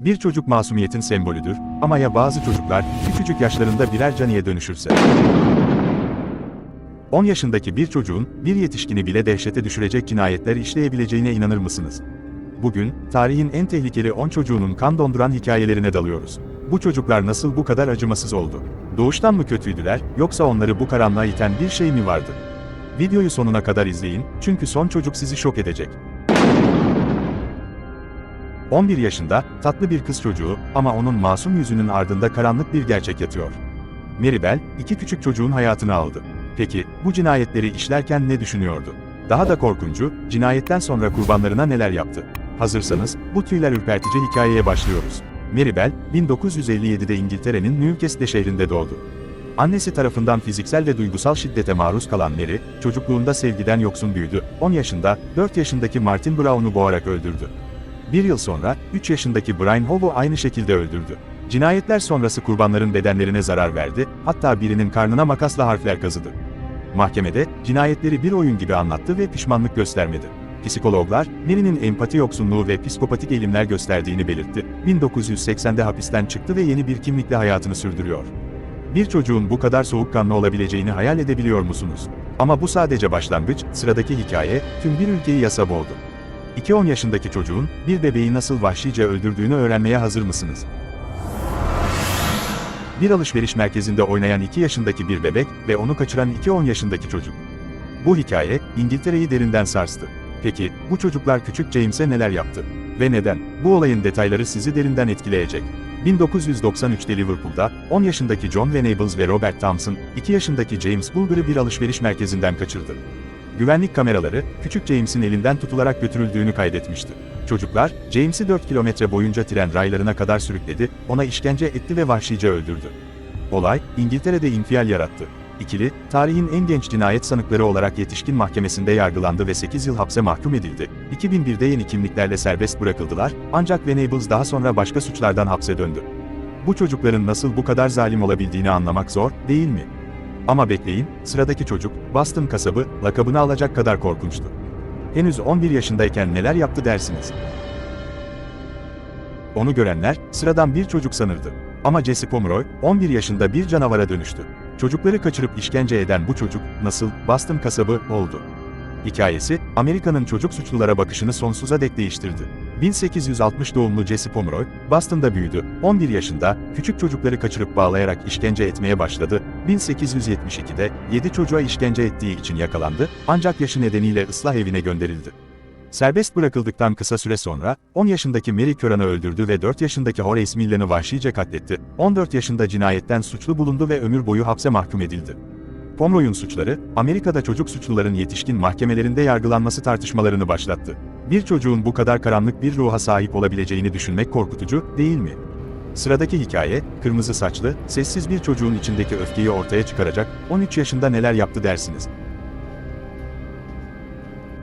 Bir çocuk masumiyetin sembolüdür ama ya bazı çocuklar küçücük yaşlarında birer caniye dönüşürse? 10 yaşındaki bir çocuğun bir yetişkini bile dehşete düşürecek cinayetler işleyebileceğine inanır mısınız? Bugün, tarihin en tehlikeli 10 çocuğunun kan donduran hikayelerine dalıyoruz. Bu çocuklar nasıl bu kadar acımasız oldu? Doğuştan mı kötüydüler, yoksa onları bu karanlığa iten bir şey mi vardı? Videoyu sonuna kadar izleyin, çünkü son çocuk sizi şok edecek. 11 yaşında, tatlı bir kız çocuğu ama onun masum yüzünün ardında karanlık bir gerçek yatıyor. Maribel, iki küçük çocuğun hayatını aldı. Peki, bu cinayetleri işlerken ne düşünüyordu? Daha da korkuncu, cinayetten sonra kurbanlarına neler yaptı? Hazırsanız, bu tüyler ürpertici hikayeye başlıyoruz. Maribel, 1957'de İngiltere'nin Newcastle şehrinde doğdu. Annesi tarafından fiziksel ve duygusal şiddete maruz kalan Mary, çocukluğunda sevgiden yoksun büyüdü. 10 yaşında, 4 yaşındaki Martin Brown'u boğarak öldürdü. Bir yıl sonra, 3 yaşındaki Brian Howe'u aynı şekilde öldürdü. Cinayetler sonrası kurbanların bedenlerine zarar verdi, hatta birinin karnına makasla harfler kazıdı. Mahkemede, cinayetleri bir oyun gibi anlattı ve pişmanlık göstermedi. Psikologlar, Mary'nin empati yoksunluğu ve psikopatik eğilimler gösterdiğini belirtti. 1980'de hapisten çıktı ve yeni bir kimlikle hayatını sürdürüyor. Bir çocuğun bu kadar soğukkanlı olabileceğini hayal edebiliyor musunuz? Ama bu sadece başlangıç, sıradaki hikaye, tüm bir ülkeyi yasa boğdu. 2-10 yaşındaki çocuğun, bir bebeği nasıl vahşice öldürdüğünü öğrenmeye hazır mısınız? Bir alışveriş merkezinde oynayan 2 yaşındaki bir bebek ve onu kaçıran 2-10 yaşındaki çocuk. Bu hikaye, İngiltere'yi derinden sarstı. Peki, bu çocuklar küçük James'e neler yaptı? Ve neden? Bu olayın detayları sizi derinden etkileyecek. 1993'te Liverpool'da, 10 yaşındaki John Venables ve Robert Thompson, 2 yaşındaki James Bulger'ı bir alışveriş merkezinden kaçırdı. Güvenlik kameraları, küçük James'in elinden tutularak götürüldüğünü kaydetmişti. Çocuklar, James'i 4 kilometre boyunca tren raylarına kadar sürükledi, ona işkence etti ve vahşice öldürdü. Olay, İngiltere'de infial yarattı. İkili, tarihin en genç cinayet sanıkları olarak yetişkin mahkemesinde yargılandı ve 8 yıl hapse mahkum edildi. 2001'de yeni kimliklerle serbest bırakıldılar, ancak Venables daha sonra başka suçlardan hapse döndü. Bu çocukların nasıl bu kadar zalim olabildiğini anlamak zor, değil mi? Ama bekleyin, sıradaki çocuk, Boston kasabı, lakabını alacak kadar korkunçtu. Henüz 11 yaşındayken neler yaptı dersiniz? Onu görenler, sıradan bir çocuk sanırdı. Ama Jesse Pomeroy, 11 yaşında bir canavara dönüştü. Çocukları kaçırıp işkence eden bu çocuk, nasıl, Boston kasabı, oldu. Hikayesi, Amerika'nın çocuk suçlulara bakışını sonsuza dek değiştirdi. 1860 doğumlu Jesse Pomeroy, Boston'da büyüdü. 11 yaşında, küçük çocukları kaçırıp bağlayarak işkence etmeye başladı. 1872'de, 7 çocuğa işkence ettiği için yakalandı, ancak yaşı nedeniyle ıslah evine gönderildi. Serbest bırakıldıktan kısa süre sonra, 10 yaşındaki Mary Curran'ı öldürdü ve 4 yaşındaki Horace Millen'ı vahşice katletti. 14 yaşında cinayetten suçlu bulundu ve ömür boyu hapse mahkum edildi. Pomeroy'un suçları, Amerika'da çocuk suçluların yetişkin mahkemelerinde yargılanması tartışmalarını başlattı. Bir çocuğun bu kadar karanlık bir ruha sahip olabileceğini düşünmek korkutucu, değil mi? Sıradaki hikaye, kırmızı saçlı, sessiz bir çocuğun içindeki öfkeyi ortaya çıkaracak, 13 yaşında neler yaptı dersiniz?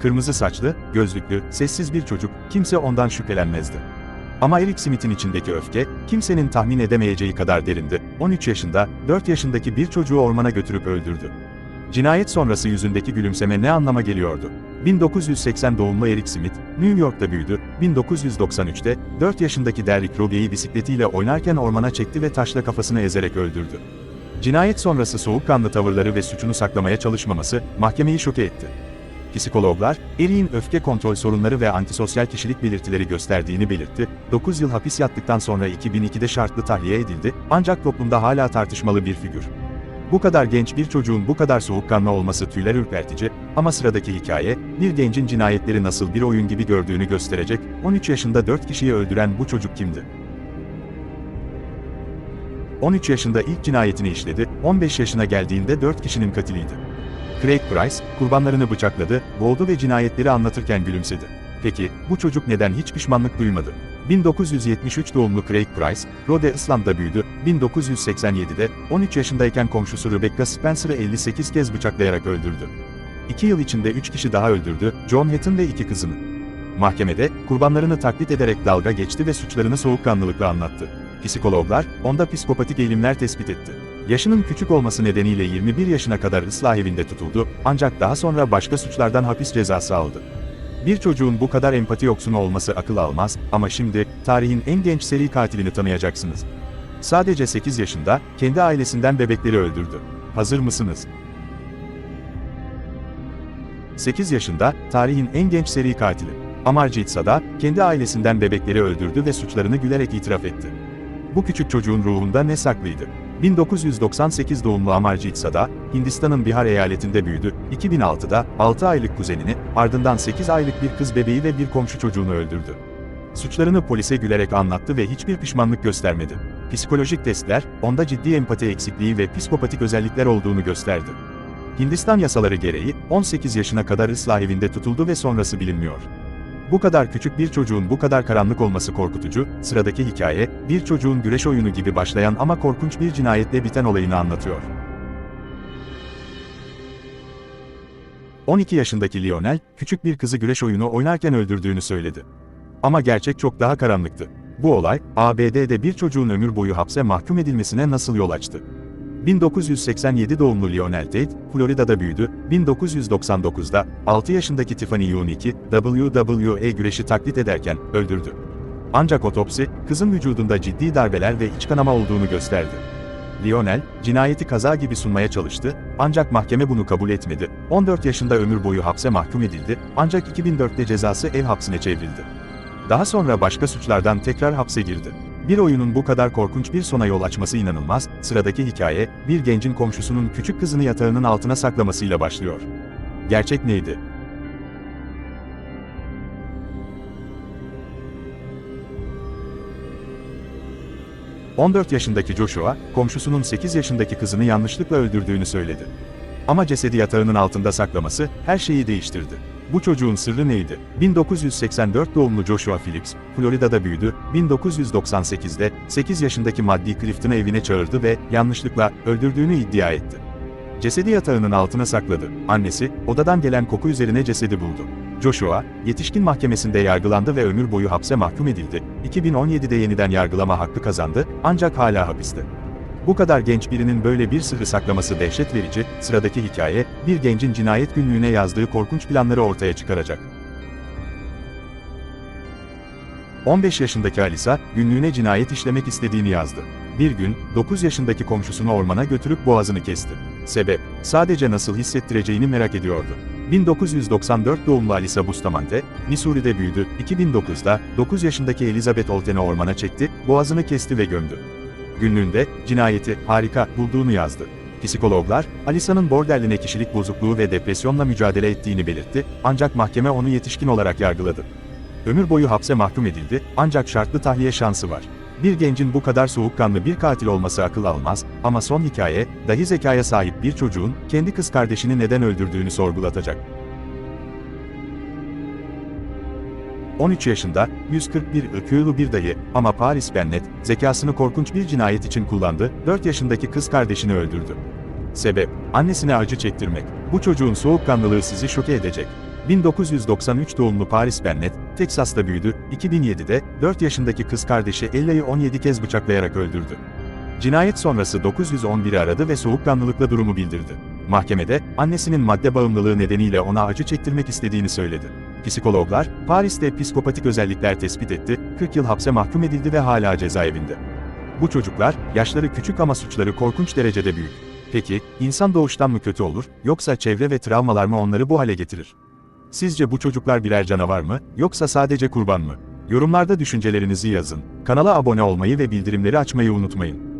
Kırmızı saçlı, gözlüklü, sessiz bir çocuk, kimse ondan şüphelenmezdi. Ama Eric Smith'in içindeki öfke, kimsenin tahmin edemeyeceği kadar derindi. 13 yaşında, 4 yaşındaki bir çocuğu ormana götürüp öldürdü. Cinayet sonrası yüzündeki gülümseme ne anlama geliyordu? 1980 doğumlu Eric Smith, New York'ta büyüdü. 1993'te, 4 yaşındaki Derrick Roby'yi bisikletiyle oynarken ormana çekti ve taşla kafasını ezerek öldürdü. Cinayet sonrası soğukkanlı tavırları ve suçunu saklamaya çalışmaması, mahkemeyi şoke etti. Psikologlar, Erik'in öfke kontrol sorunları ve antisosyal kişilik belirtileri gösterdiğini belirtti. 9 yıl hapis yattıktan sonra 2002'de şartlı tahliye edildi, ancak toplumda hala tartışmalı bir figür. Bu kadar genç bir çocuğun bu kadar soğukkanlı olması tüyler ürpertici ama sıradaki hikaye, bir gencin cinayetleri nasıl bir oyun gibi gördüğünü gösterecek, 13 yaşında 4 kişiyi öldüren bu çocuk kimdi? 13 yaşında ilk cinayetini işledi, 15 yaşına geldiğinde 4 kişinin katiliydi. Craig Price, kurbanlarını bıçakladı, boğdu ve cinayetleri anlatırken gülümsedi. Peki, bu çocuk neden hiç pişmanlık duymadı? 1973 doğumlu Craig Price, Rhode Island'da büyüdü. 1987'de, 13 yaşındayken komşusu Rebecca Spencer'ı 58 kez bıçaklayarak öldürdü. 2 yıl içinde 3 kişi daha öldürdü, John Hatton ve iki kızını. Mahkemede, kurbanlarını taklit ederek dalga geçti ve suçlarını soğukkanlılıkla anlattı. Psikologlar, onda psikopatik eğilimler tespit etti. Yaşının küçük olması nedeniyle 21 yaşına kadar ıslah evinde tutuldu, ancak daha sonra başka suçlardan hapis cezası aldı. Bir çocuğun bu kadar empati yoksunu olması akıl almaz ama şimdi tarihin en genç seri katilini tanıyacaksınız. Sadece 8 yaşında kendi ailesinden bebekleri öldürdü. Hazır mısınız? 8 yaşında tarihin en genç seri katili. Amarjit Sada kendi ailesinden bebekleri öldürdü ve suçlarını gülerek itiraf etti. Bu küçük çocuğun ruhunda ne saklıydı? 1998 doğumlu Amarjit Sada, Hindistan'ın Bihar eyaletinde büyüdü. 2006'da 6 aylık kuzenini, ardından 8 aylık bir kız bebeği ve bir komşu çocuğunu öldürdü. Suçlarını polise gülerek anlattı ve hiçbir pişmanlık göstermedi. Psikolojik testler, onda ciddi empati eksikliği ve psikopatik özellikler olduğunu gösterdi. Hindistan yasaları gereği 18 yaşına kadar ıslah evinde tutuldu ve sonrası bilinmiyor. Bu kadar küçük bir çocuğun bu kadar karanlık olması korkutucu, sıradaki hikaye, bir çocuğun güreş oyunu gibi başlayan ama korkunç bir cinayetle biten olayını anlatıyor. 12 yaşındaki Lionel, küçük bir kızı güreş oyunu oynarken öldürdüğünü söyledi. Ama gerçek çok daha karanlıktı. Bu olay, ABD'de bir çocuğun ömür boyu hapse mahkum edilmesine nasıl yol açtı? 1987 doğumlu Lionel Tate, Florida'da büyüdü. 1999'da 6 yaşındaki Tiffany Yunicki, WWE güreşi taklit ederken öldürdü. Ancak otopsi, kızın vücudunda ciddi darbeler ve iç kanama olduğunu gösterdi. Lionel, cinayeti kaza gibi sunmaya çalıştı, ancak mahkeme bunu kabul etmedi. 14 yaşında ömür boyu hapse mahkum edildi, ancak 2004'te cezası ev hapsine çevrildi. Daha sonra başka suçlardan tekrar hapse girdi. Bir oyunun bu kadar korkunç bir sona yol açması inanılmaz, sıradaki hikaye, bir gencin komşusunun küçük kızını yatağının altına saklamasıyla başlıyor. Gerçek neydi? ...14 yaşındaki Joshua, komşusunun 8 yaşındaki kızını yanlışlıkla öldürdüğünü söyledi. Ama cesedi yatağının altında saklaması, her şeyi değiştirdi. Bu çocuğun sırrı neydi? 1984 doğumlu Joshua Phillips, Florida'da büyüdü. 1998'de 8 yaşındaki Maddie Clifton'ı evine çağırdı ve yanlışlıkla öldürdüğünü iddia etti. Cesedi yatağının altına sakladı. Annesi, odadan gelen koku üzerine cesedi buldu. Joshua, yetişkin mahkemesinde yargılandı ve ömür boyu hapse mahkum edildi. 2017'de yeniden yargılama hakkı kazandı, ancak hala hapiste. Bu kadar genç birinin böyle bir sırrı saklaması dehşet verici, sıradaki hikaye, bir gencin cinayet günlüğüne yazdığı korkunç planları ortaya çıkaracak. 15 yaşındaki Alisa, günlüğüne cinayet işlemek istediğini yazdı. Bir gün, 9 yaşındaki komşusunu ormana götürüp boğazını kesti. Sebep, sadece nasıl hissettireceğini merak ediyordu. 1994 doğumlu Alisa Bustamante, Missouri'de büyüdü. 2009'da 9 yaşındaki Elizabeth Olten'i ormana çekti, boğazını kesti ve gömdü günlüğünde cinayeti harika bulduğunu yazdı. Psikologlar, Alisa'nın borderline kişilik bozukluğu ve depresyonla mücadele ettiğini belirtti, ancak mahkeme onu yetişkin olarak yargıladı. Ömür boyu hapse mahkum edildi, ancak şartlı tahliye şansı var. Bir gencin bu kadar soğukkanlı bir katil olması akıl almaz ama son hikaye, dahi zekaya sahip bir çocuğun kendi kız kardeşini neden öldürdüğünü sorgulatacak. 13 yaşında, 141 IQ'lu bir dayı ama Paris Bennett, zekasını korkunç bir cinayet için kullandı, 4 yaşındaki kız kardeşini öldürdü. Sebep, annesine acı çektirmek. Bu çocuğun soğukkanlılığı sizi şoke edecek. 1993 doğumlu Paris Bennett, Teksas'ta büyüdü, 2007'de 4 yaşındaki kız kardeşi Ella'yı 17 kez bıçaklayarak öldürdü. Cinayet sonrası 911'i aradı ve soğukkanlılıkla durumu bildirdi. Mahkemede, annesinin madde bağımlılığı nedeniyle ona acı çektirmek istediğini söyledi. Psikologlar, Paris'te psikopatik özellikler tespit etti, 40 yıl hapse mahkum edildi ve hala cezaevinde. Bu çocuklar, yaşları küçük ama suçları korkunç derecede büyük. Peki, insan doğuştan mı kötü olur, yoksa çevre ve travmalar mı onları bu hale getirir? Sizce bu çocuklar birer canavar mı, yoksa sadece kurban mı? Yorumlarda düşüncelerinizi yazın. Kanala abone olmayı ve bildirimleri açmayı unutmayın.